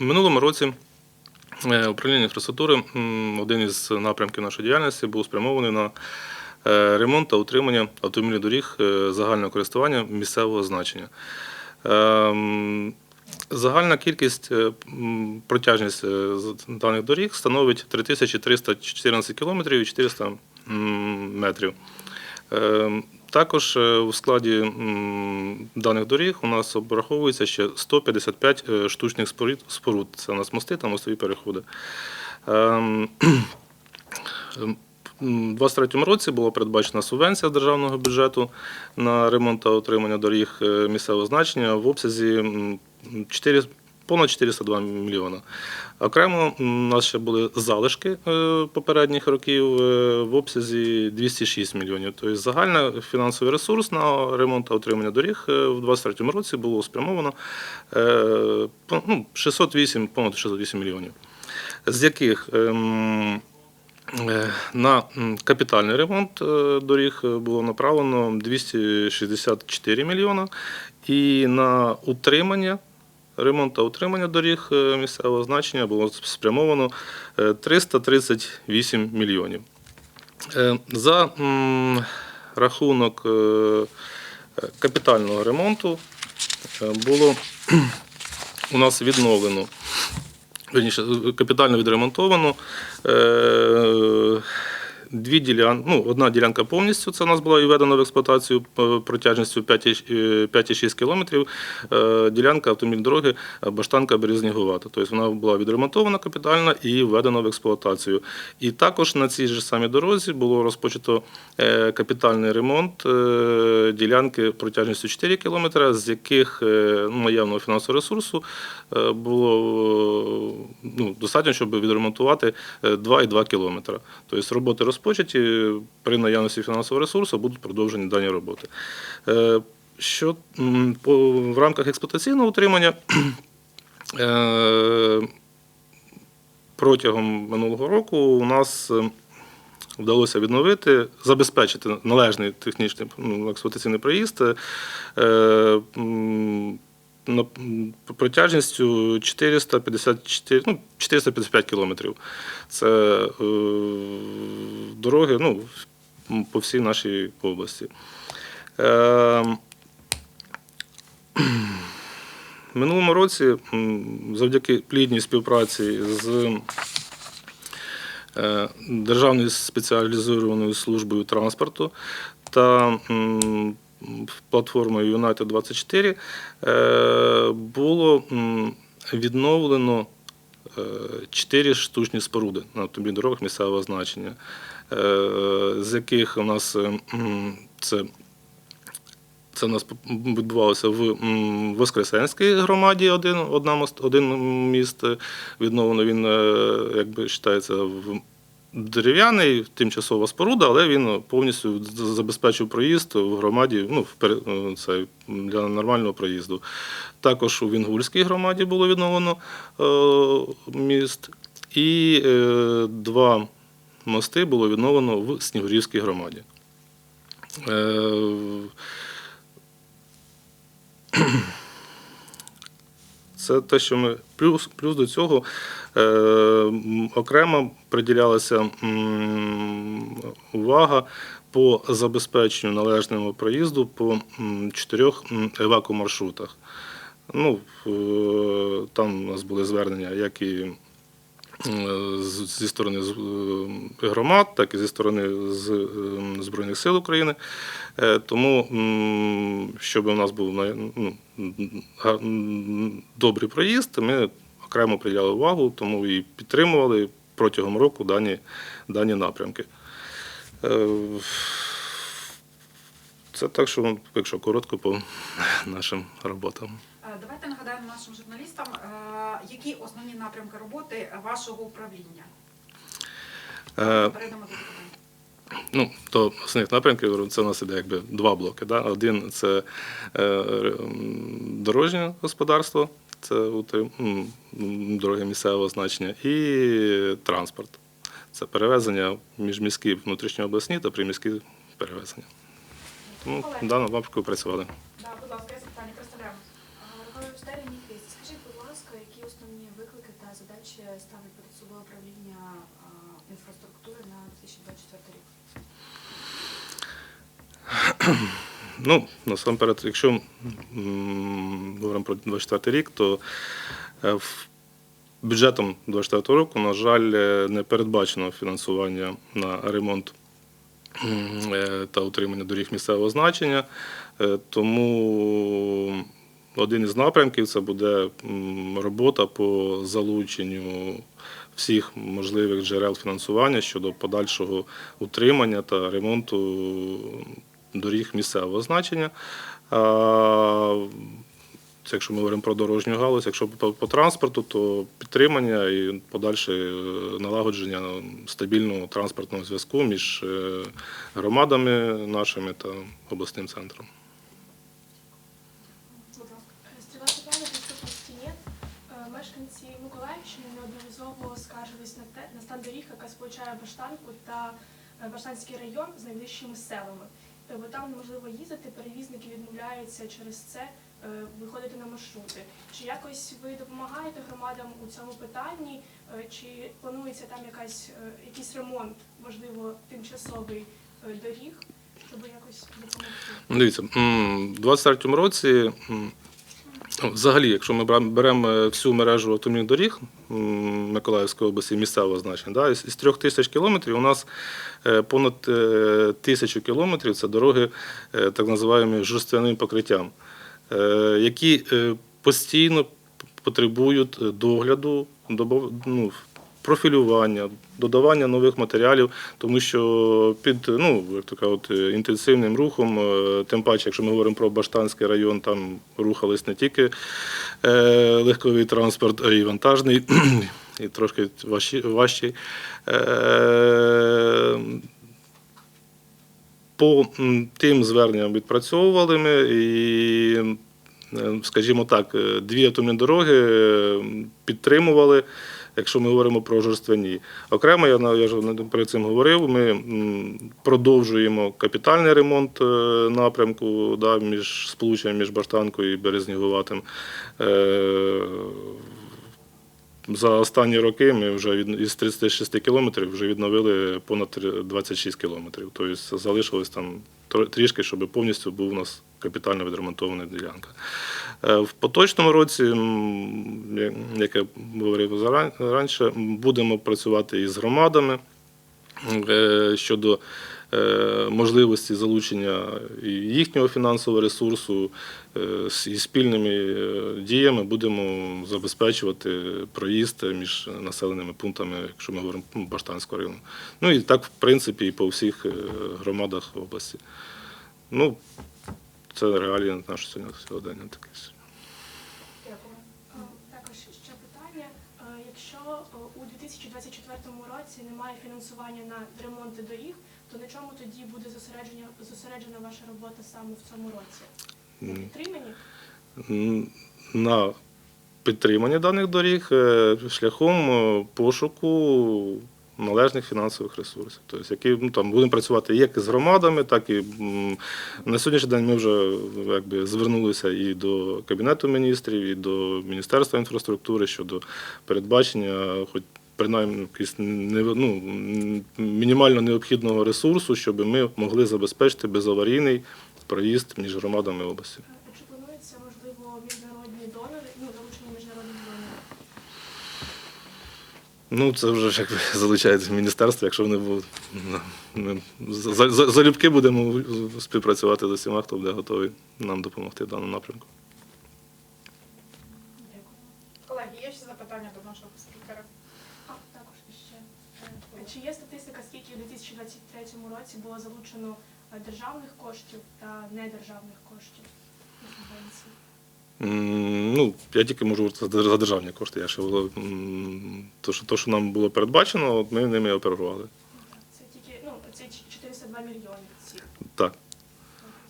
Минулому році е, управління інфраструктури один із напрямків нашої діяльності був спрямований на е, ремонт та утримання автомобільних доріг е, загального користування місцевого значення. Ем, Загальна кількість протяжність даних доріг становить 3314 кілометрів і 400 метрів. Також е, у складі даних доріг у нас обраховується ще 155 е, штучних споруд. Це у нас мости та мостові переходи. Ем, ем, У 2023 році була передбачена субвенція державного бюджету на ремонт та утримання доріг е, місцевого значення в обсязі м, 4, понад 402 мільйона. Окремо у нас ще були залишки е, попередніх років е, в обсязі 206 мільйонів. Тобто загальний фінансовий ресурс на ремонт та утримання доріг е, в 2023 році було спрямовано е, по- ну, 608, понад 608 мільйонів. З яких ем, На капітальний ремонт доріг було направлено 264 мільйона, і на утримання, ремонт та утримання доріг е, місцевого значення було спрямовано е, 338 мільйонів. Е, За рахунок е, е, капітального ремонту е, було у нас відновлено Верніше, капітально відремонтовано. Е, Дві ділянки, ну, одна ділянка повністю це у нас була і введена в експлуатацію е, протяжністю 5,6 кілометрів. Е, Ділянка автомобільної дороги е, Баштанка Березнігувата. Тобто вона була відремонтована капітально і введена в експлуатацію. І також на цій ж самій дорозі було розпочато е, капітальний ремонт е, ділянки протяжністю 4 кілометри, з яких е, ну, наявного фінансового ресурсу е, було е, ну, достатньо, щоб відремонтувати е, 2,2 кілометри. Тобто роботи розпочаті, при наявності фінансового ресурсу будуть продовжені дані роботи. Е, Що по, в рамках експлуатаційного утримання е, протягом минулого року у нас е, вдалося відновити, забезпечити належний технічний ну, експлуатаційний проїзд протяжністю 454, ну, 455 кілометрів. Це е, дороги ну, по всій нашій області. Е, минулому році, завдяки плідній співпраці з е, Державною спеціалізованою службою транспорту та платформою United 24 е, було відновлено е, чотири штучні споруди на автомобільних дорогах місцевого значення, е, з яких у нас це це у нас відбувалося в Воскресенській громаді один, одна один міст відновлено. Він якби вважається в дерев'яний, тимчасова споруда, але він повністю забезпечив проїзд в громаді ну, е, це, для нормального проїзду. Також у Вінгульській громаді було відновлено е, міст, і е, два мости було відновлено в Снігурівській громаді. Це те, що ми плюс, плюс до цього е, окремо приділялася увага по забезпеченню належного проїзду по чотирьох евакомаршрутах. Ну, е, там у нас були звернення, як і зі сторони е, громад, так і зі сторони е, Збройних сил України. Е, Тому, щоб у нас був ну, добрий проїзд, ми окремо приділяли увагу, тому і підтримували протягом року дані, дані напрямки. Це так, що якщо коротко по нашим роботам. Е, Давайте нагадаємо нашим журналістам, е, які основні напрямки роботи вашого управління. Е, Перейдемо до. Ну, то основних напрямків це у нас іде якби два блоки. Да? Один це дорожнє господарство, це дороги місцевого значення, і транспорт. Це перевезення міжміські внутрішньообласні та приміські перевезення. Тому в даному напрямку працювали. Да, будь ласка, я запитання Віталій скажіть, будь ласка, які основні виклики та задачі ставить перед собою управління інфраструктури на 2024 рік? Ну, насамперед, якщо говоримо про 24 рік, то е, бюджетом 24 року, на жаль, е, не передбачено фінансування на ремонт та утримання доріг місцевого значення. Е, Тому один із напрямків це буде робота по залученню всіх можливих джерел фінансування щодо подальшого утримання та ремонту доріг місцевого значення. Це якщо ми говоримо про дорожню галузь, якщо по, по транспорту, то підтримання і подальше е, налагодження стабільного транспортного зв'язку між е, громадами нашими та обласним центром. Е, Мешканці Миколаївщини неодноразово скаржились на те на стан доріг, яка сполучає Баштанку та Баштанський район з найближчими селами. Бо там неможливо їздити, перевізники відмовляються через це виходити на маршрути. Чи якось ви допомагаєте громадам у цьому питанні? Е, Чи планується там якась е, якийсь ремонт, можливо, тимчасовий е, доріг, щоб якось допомогти? Ну, Дивіться, в 23-му році, взагалі, якщо ми беремо е, всю мережу автомобільних доріг Миколаївської області місцевого значення, да, із, трьох тисяч кілометрів у нас е, понад е, тисячу кілометрів це дороги е, так називаємо жорсткяним покриттям, е, які е, постійно потребують е, догляду, ну, профілювання, додавання нових матеріалів, тому що під ну, як така от, е, інтенсивним рухом, е, тим паче, якщо ми говоримо про Баштанський район, там рухались не тільки е, легковий транспорт, а й вантажний, і трошки важчі. По тим зверненням відпрацьовували ми і, е, скажімо так, е, дві автомобільні дороги е, підтримували, якщо ми говоримо про жорстверні. Окремо, я, я ж перед цим говорив, ми продовжуємо капітальний ремонт напрямку да, між сполученням між Баштанкою і Березнігуватим. За останні роки ми вже від із 36 кілометрів вже відновили понад три- 26 кілометрів. Тобто залишилось там трішки, щоб повністю був у нас капітально відремонтована ділянка. Е, В поточному році, як я говорив раніше, будемо працювати із громадами е, щодо можливості залучення їхнього фінансового ресурсу е, і спільними е, діями будемо забезпечувати проїзд між населеними пунктами, якщо ми говоримо про Баштанського району. Ну і так, в принципі, і по всіх е, громадах області. Ну, це реалії нашого сьогодення таке. Дякую. Е, Також ще питання. Е, Якщо у 2024 році немає фінансування на ремонти доріг, то на чому тоді буде зосереджена, зосереджена ваша робота саме в цьому році? На підтриманні? На підтримання даних доріг е, шляхом е, пошуку належних фінансових ресурсів. Тобто, які ну, там будемо працювати як з громадами, так і на сьогоднішній день ми вже якби звернулися і до Кабінету міністрів, і до Міністерства інфраструктури щодо передбачення, хоч принаймні ну, мінімально необхідного ресурсу, щоб ми могли забезпечити безаварійний проїзд між громадами області. Е, Чи плануються, можливо, міжнародні донори, ну, залучення міжнародних донорів? Ну, це вже ж якби залучається міністерство, якщо вони будуть. ну, Ми за- за- залюбки будемо співпрацювати з усіма, хто буде готовий нам допомогти в даному напрямку. Дякую. Колеги, є ще запитання до нашого спікера? А, також ще. е, Чи є статистика, скільки у 2023 році було залучено е, державних коштів та недержавних коштів Ну, я тільки можу за державні кошти. Я ще то, що, то, що нам було передбачено, от ми ними оперували. Це тільки ну це 402 мільйони. Ці Так.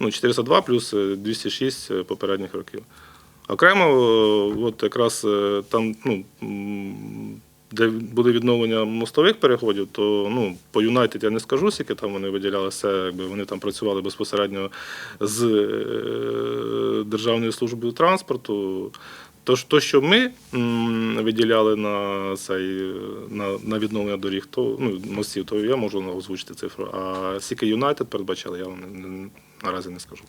Ну, 402 плюс е, 206 попередніх років. Окремо, е, от якраз е, там, ну, де були відновлення мостових переходів, то ну, по Юнайтед я не скажу, скільки там вони виділяли все, якби вони там працювали безпосередньо з е, Державною службою транспорту. То, то що ми виділяли на, цей, на, на відновлення доріг, то, ну, мостів, то я можу озвучити цифру. А скільки Юнайтед передбачали, я вам наразі не скажу.